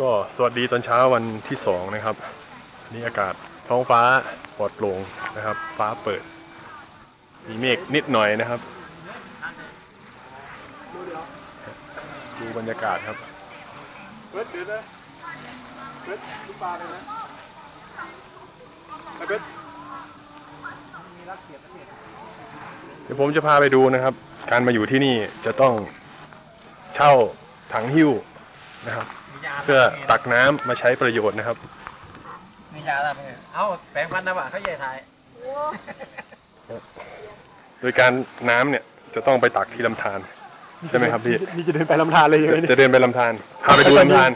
ก็สวัสดีตอนเช้าวันที่สองนะครับ นี่อากาศท้องฟ้าปลอดโปร่งนะครับ ฟ้าเปิด มีเมฆนิดหน่อยนะครับ ดูบรรยากาศครับเบิดเดี๋ยวนะเบิดลูกปลาเลยนะเบิดเดี๋ยวผมจะพาไปดูนะครับ การมาอยู่ที่นี่จะต้องเช่าถังหิ้วนะครับ เพื่อตักน้ำมาใช้ประโยชน์นะครับ มียาอะไรไหมเอ้าแปลงฟันนะวะเขาใหญ่ไทยโดยการน้ำเนี่ยจะต้องไปตักที่ลำธารใช่ไหมครับพี่นี่จะเดินไปลำธารเลยยังไงจะเดินไปลำธารพาไปดูลำธาร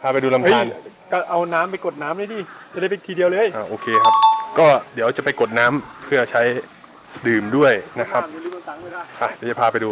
พาไปดูลำเฮ้ยธาร ก็เอาน้ำไปกดน้ำเลยดิ จะได้ไปทีเดียวเลยอ่าโอเคครับ ก็เดี๋ยวจะไปกดน้ำเพื่อใช้ดื่มด้วยนะครับอย่าลืมเอาตังค์ไว้ได้ อะเดี๋ยวจะพาไปดู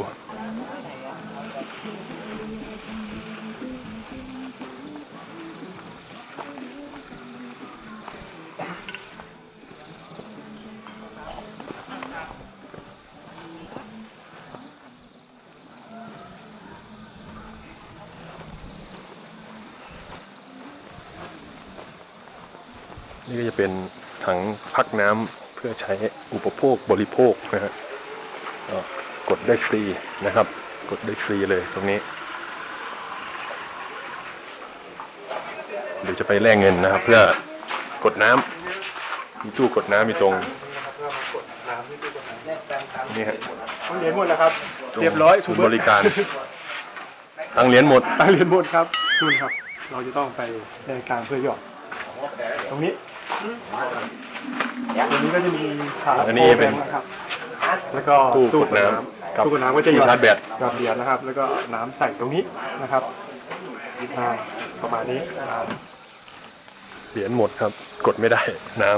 เป็นถังพักน้ำเพื่อใช้อุปโภคบริโภคนะฮะก็กดได้ฟรีนะครับ กดได้ฟรีเลยตรงนี้เดี๋ยวจะไปแลกเงินนะครับ เพื่อกดน้ำมีตู้กดน้ำมีตรงนี่ฮะต้องเหรียญหมดแล้วครับตรงเรียบร้อยศูนย์บริการตั้งเหรียญหมดตั้งเหรียญหมดครับนู่นครับ เราจะต้องไปในกลางเพื่อหยอด ตรงนี้ ตรงนี้ก็จะมีขาอันนี้เป็น โฟมนะครับ แล้วก็ตู้กดน้ำกับตู้กดน้ำก็จะหยอดตู้ชาร์จแบต หยอดเหรียญนะครับ แล้วก็น้ำใส่ตรงนี้นะครับอ่าประมาณนี้อ่าเหรียญหมดครับ กดไม่ได้ น้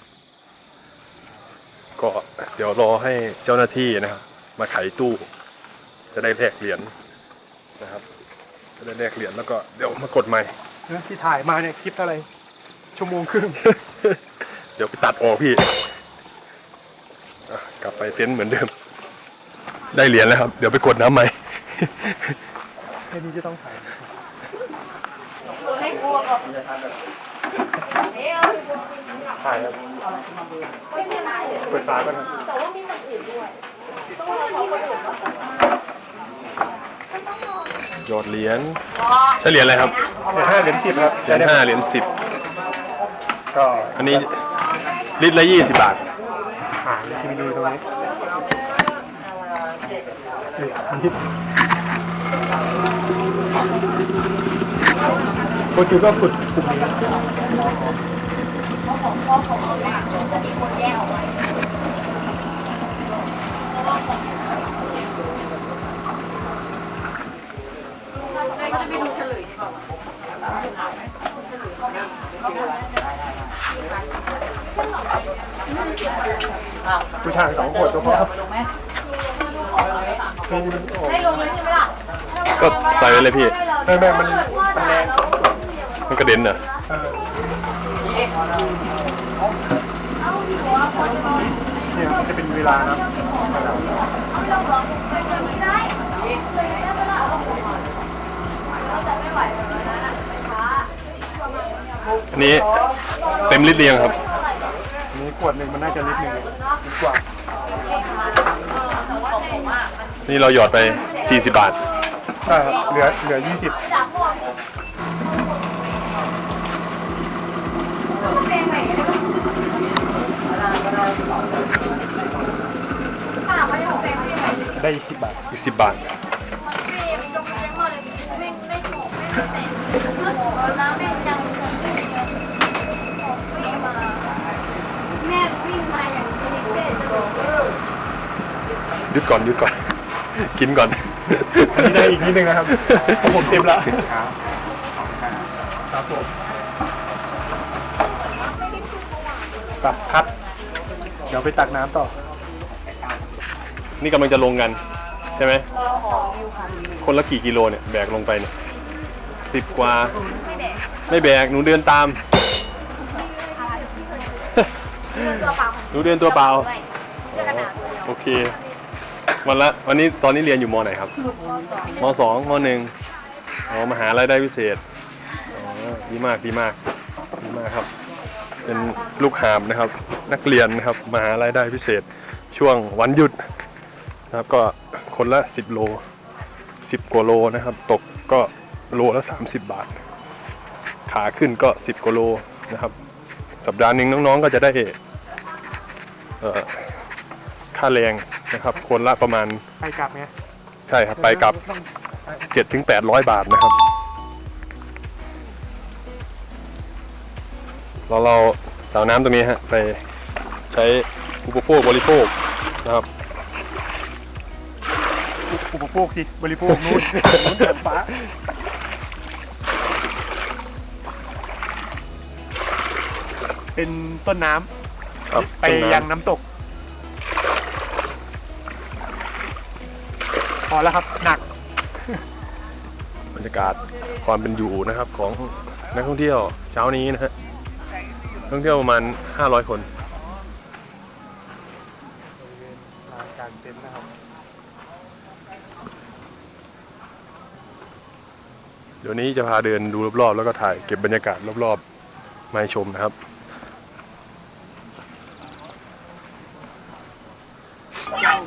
ำก็เดี๋ยวรอให้เจ้าหน้าที่นะครับมาไขตู้ จะได้แลกเหรียญนะครับ จะได้แลกเหรียญแล้วก็เดี๋ยวมากดใหม่แล้วที่ถ่ายมาเนี่ยคลิปอะไร ชั่วโมงครึ่ง เดี๋ยวไปตัดออกพี่อะกลับไปเต็นท์เหมือนเดิม ได้เหรียญแล้วครับ เดี๋ยวไปกดน้ำใหม่แค่นี้จะต้องถ่ายให้กลัวก่อนเดี๋ยวถ่ายครับไม่เป็นไรเปิดฝาก่อนครับแต่ว่ามีอย่างอื่นด้วย ต้องรอเขาคนอื่นก่อนหยอดเหรียญใช่เหรียญอะไรครับเหรียญห้าเหรียญสิบครับเหรียญห้าเหรียญสิบ ก็อันนี้ลิตรละยี่สิบบาท หาทีวีดูตรงนี้นี่อันนี้โคจูก็ขุดกลุ่มนี้ ผู้ชายสองคนก็พอเป็นโอ้ให้ลงเลยใช่ไหมล่ะก็ใส่ไว้เลยพี่ ไม่ไม่มันมันแรงมันกระเด็นเหรอเออเนี่ยมันจะเป็นเวลานะอันนี้เต็มลิตรเรียงครับอันนี้ข วดหนึ่งมันน่าจะลิตรหนึ่งดีกว่านี่เราหยอดไป 40 บาท ใช่ครับเหลือเหลือยี่สิบได้อีกสิบบาทอีก10 บาท แม่วิ่งมาอย่างนี้เด็ก หยุดก่อนหยุดก่อน กินก่อน อันนี้ได้อีกนิดนึงนะครับของผมเต็มละครับผมไปคัด เดี๋ยวไปตักน้ำต่อ นี่กำลังจะลงกัน ใช่ไหม คนละกี่กิโลเนี่ย แบกลงไปเนี่ยสิบกว่า ไม่แบก หนูเดินตามตัวเปล่าหนูเดินตัวเปล่าเสื้อกันหนาวตัวเดียวโอเค วันละวันนี้ตอนนี้เรียนอยู่มไหนครับมสองมหนึ่งอ๋อมาหารายได้พิเศษอ๋อดีมากดีมากดีมากครับ เป็นลูกหาบนะครับ นักเรียนนะครับมาหารายได้พิเศษ ช่วงวันหยุดนะครับก็คนละ 10 โล 10กว่าโลนะครับ ตกก็โลละ 30 บาท ขาขึ้นก็ 10กว่าโลนะครับ สัปดาห์หนึ่งน้องๆก็จะได้เอ่อ ค่าแรงนะครับคนละประมาณไปกลับไงใช่ครับไปกลับ7ถึง800 บาทนะครับเราเราสาวน้ำตรงนี้ฮะไปใช้อุปโภคบริโภคนะครับ อุปโภคสิบริโภคนู้นนู้นเดือดฟ้าเป็นต้นน้ำครับไปต้นน้ำ ยังน้ำตก พอแล้วครับ หนัก บรรยากาศความเป็นอยู่นะครับของนักท่องเที่ยวเช้านี้นะฮะนักท่องเที่ยวประมาณ 500 คนการเต็นท์นะครับ เดี๋ยวนี้จะพาเดินดูรอบๆ แล้วก็ถ่ายเก็บบรรยากาศรอบๆ มาให้ชมนะครับ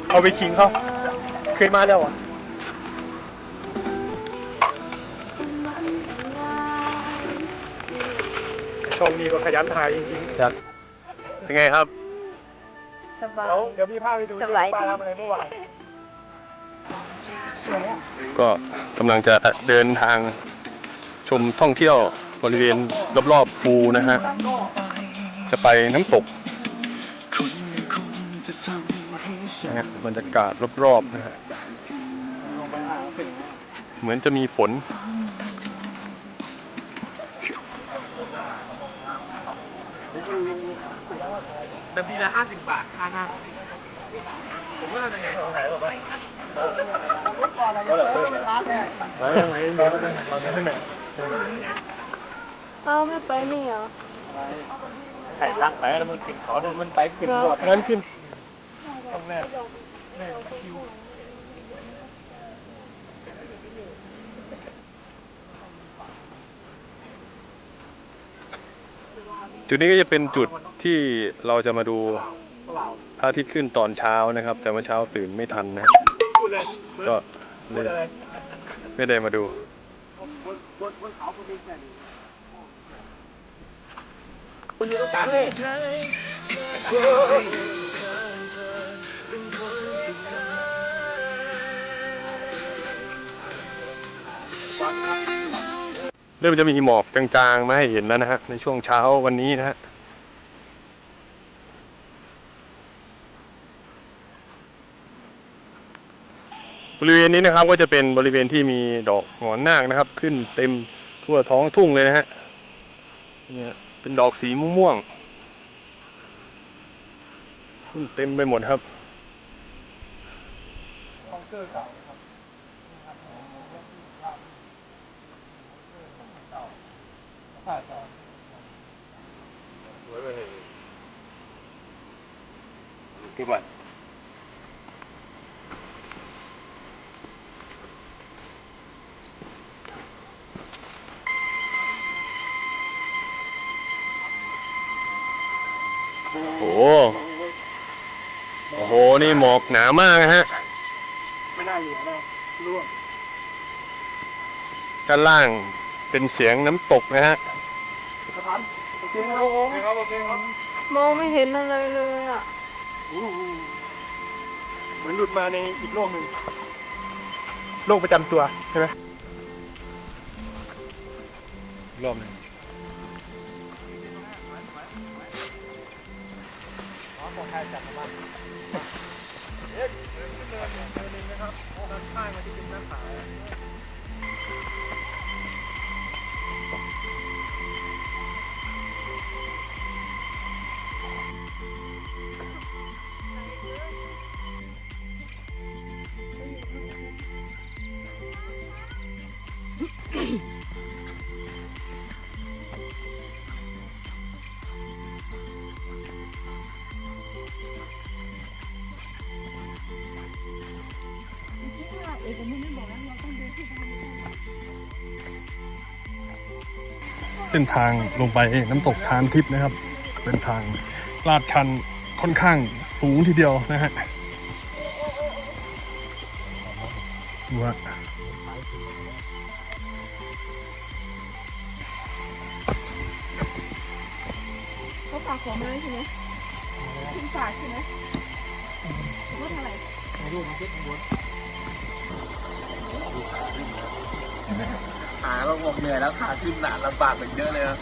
เอาไปคิงเขา เคยมาแล้วอะชมนี่ก็ขยันถ่ายจริงเป็นไงครับ สๆบายเอาเดี๋ยวพี่พาไปดูสบายดีป้าทำอะไรเมื่อวานก็กำลังจะเดินทางชมท่องเที่ยวบริเวณรอบๆภูนะฮะ จะไปน้ำตก นะฮะบรรยากาศรอบๆนะฮะเหมือนจะมีฝนเต็มทีละห้าสิบบาทค่าหน้าผมก็น่าจะเห็นของไหนหรอปะเอาไม่ไปนี่เหรอไข่ตั้งไปแล้วมันขึ้นขอดูมันไปขึ้นรอบนั้นขึ้น แรกแรกคิวจุดนี้ก็จะเป็นจุดที่เราจะมาดูพระอาทิตย์ขึ้นตอนเช้านะครับ แต่เมื่อเช้าตื่นไม่ทันนะพูดเลยก็เลยอะไรไม่ได้มาดูคุณอยู่ตรงกลางเลย ริ่มจะมีหมอกจางๆมาให้เห็นแล้วนะฮะในช่วงเช้าวันนี้นะฮะบริเวณนี้นะครับก็จะเป็นบริเวณที่มีดอกหงอนนาคนะครับ ขึ้นเต็มทั่วท้องทุ่งเลยนะฮะเนี่ยเป็นดอกสีม่วงขึ้นเต็มไปหมดครับกี่ วันโอ้โห โอ้โห นี่หมอกหนามากนะฮะ ไม่น่าอยู่นะร่วงด้านล่างเป็นเสียงน้ำตกนะฮะ สะพานโอเคครับโอเคครับโอเคครับมองไม่เห็นอะไรเลยอะอู้หูเหมือนหลุดมาในอีกโลกหนึ่งโลกประจำตัวใช่ไหมรอบหนึงเอกไม่ ได้บอกแล้วเราต้องเดินเส้นทางลงไปน้ำตกทานทิพย์นะครับ เป็นทางลาดชันค่อนข้างสูงทีเดียวนะฮะดูฮะเขาฝากของมาใช่ไหมขึ้นฝากใช่ไหมว่าเท่าไหร่ ขาก็งงเหนื่อยแล้วขาขึ้นหนาลำบากเป็นเยอะเลยครับ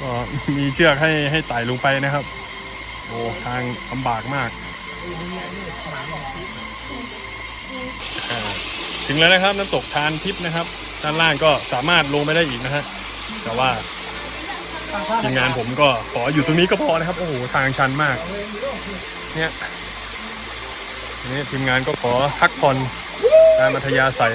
ก็มีเชือกให้ให้ไต่ลงไปนะครับ โอ้ทางลำบากมาก ถึงแล้วนะครับน้ำตกทานทิพย์นะครับ ด้านล่างก็สามารถลงไปได้อีกนะฮะแต่ว่า ทีมงานผมก็ขออยู่ตรงนี้ก็พอนะครับ โอ้โห ทางชันมาก เนี่ยนี่ทีมงานก็ขอพักผ่อนตามอัธยาศัย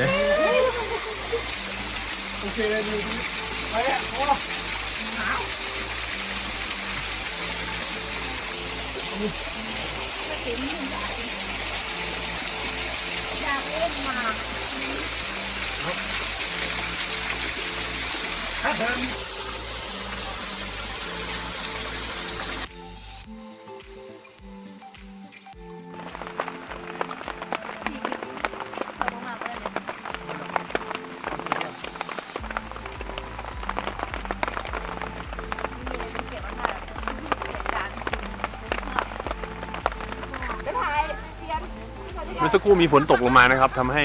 เมื่อ สักครู่มีฝนตกลงมานะครับทำให้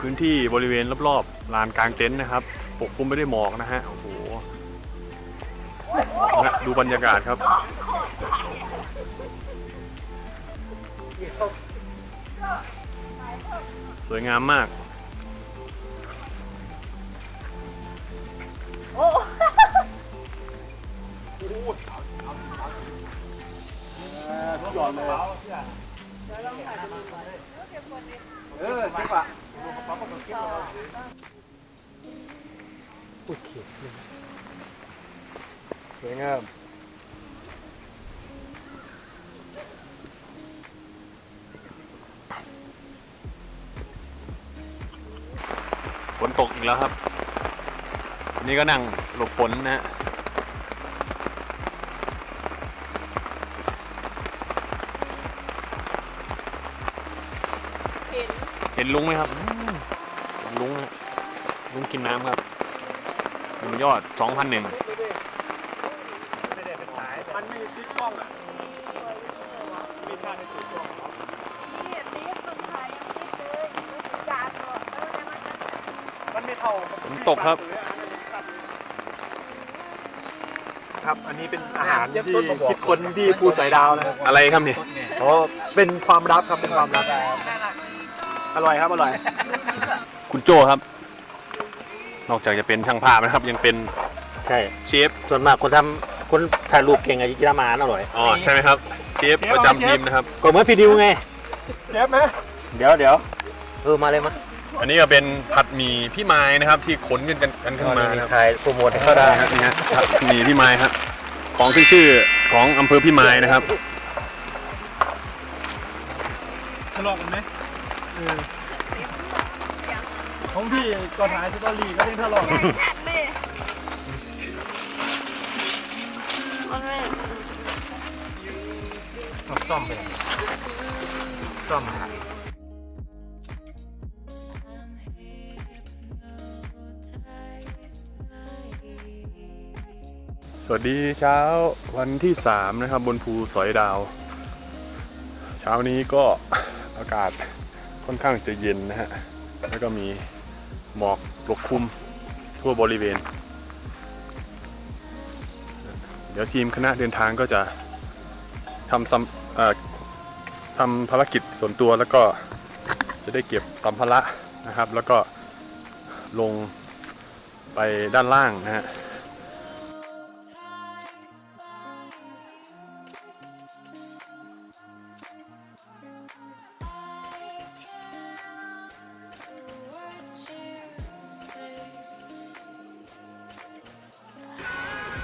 พื้นที่บริเวณรอบๆลานกลางเต็นท์นะครับ ปกคลุมไปด้วยหมอกนะฮะโอ้โหนะดูบรรยากาศครับสวยงามมาก ตกอีกแล้วครับอันนี้ก็นั่งหลบฝนนะฮะเห็นเห็นลุงไหมครับอืมลุงนะลุงกินน้ำครับมันยอด2,001มันไม่ติดกล้องอะ มีชาติติดกล้อง นี่นี่คนไทยยังไม่เคยจานหรอกแล้วเนี่ยมันจะ มันไม่เท่า ฝนตกครับ ครับ อันนี้เป็นอาหารที่คิดคนที่ภูสอยดาวนะครับอะไรครับนี่อ๋อเป็นความลับครับเป็นความลับอร่อยครับอร่อย คุณโจครับ นอกจากจะเป็นช่างภาพนะครับ ยังเป็นใช่ เชฟส่วนมากคนทำคนถ่ายรูปเก่งอะกินอาหารอร่อย อ๋อใช่ไหมครับ เชฟประจำทีมนะครับ ก็เหมือนพี่ดิวไง เชฟไหมเดี๋ยวเดี๋ยวเออมาเลยมา อันนี้ก็เป็นผัดหมี่พี่ไม้นะครับ ที่ขนกันกันกันขึ้นมานะครับถ่ายโปรโมทให้เขาได้ได้ครับนี่ฮะผัดหมี่พี่ไม้ครับของขึ้นชื่อของอำเภอพี่ไม้นะครับทะเลาะกันไหมเออของพี่ก็ถ่ายสตอรี่ก็ยังทะเลาะกันแชทเลยมันไม่ซ่อมไปเลย สวัสดีเช้าวันที่สามนะครับ บนภูสอยดาว เช้านี้ก็อากาศค่อนข้างจะเย็นนะฮะ แล้วก็มีหมอกปกคลุมทั่วบริเวณ เดี๋ยวทีมคณะเดินทางก็จะทำซัมเอ่อทำภารกิจส่วนตัวแล้วก็จะได้เก็บสัมภาระนะครับ แล้วก็ลงไปด้านล่างนะฮะ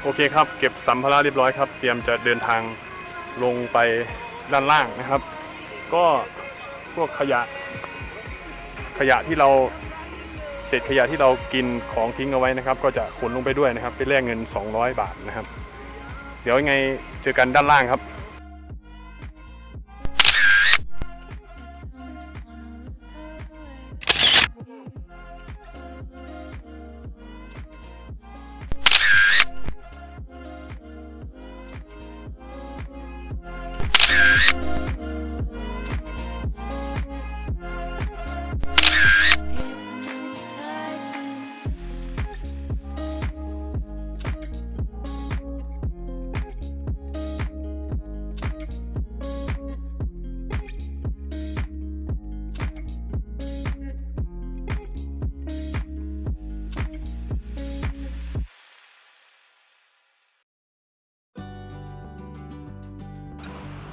โอเคครับ เก็บสัมภาระเรียบร้อยครับ เตรียมจะเดินทางลงไปด้านล่างนะครับ ก็พวกขยะขยะที่เราเศษขยะที่เรากินของทิ้งเอาไว้นะครับ ก็จะขนลงไปด้วยนะครับ ไปแลกเงิน 200 บาทนะครับ เดี๋ยวยังไงเจอกันด้านล่างครับ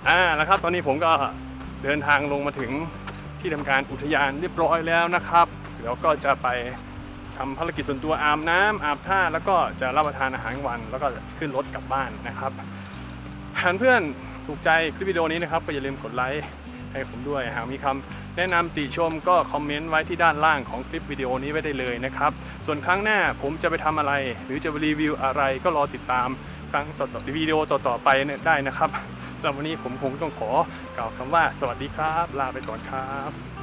อ่าแล้วครับ ตอนนี้ผมก็เดินทางลงมาถึงที่ทำการอุทยานเรียบร้อยแล้วนะครับเดี๋ยวก็จะไปทำภารกิจส่วนตัวอาบน้ำอาบท่าแล้วก็จะรับประทานอาหารวัน แล้วก็ขึ้นรถกลับบ้านนะครับหากเพื่อนถูกใจคลิปวิดีโอนี้นะครับก็อย่าลืมกดไลค์ให้ผมด้วยหากมีคำแนะนำติชมก็คอมเมนต์ไว้ที่ด้านล่างของคลิปวิดีโอนี้ไว้ได้เลยนะครับ ส่วนครั้งหน้าผมจะไปทำอะไร หรือจะรีวิวอะไรก็รอติดตามครั้งต่อๆวิดีโอต่อๆไปเนี่ยได้นะครับำหรับวันนี้ผมคงต้องขอกล่าวคำว่าสวัสดีครับ ลาไปก่อนครับ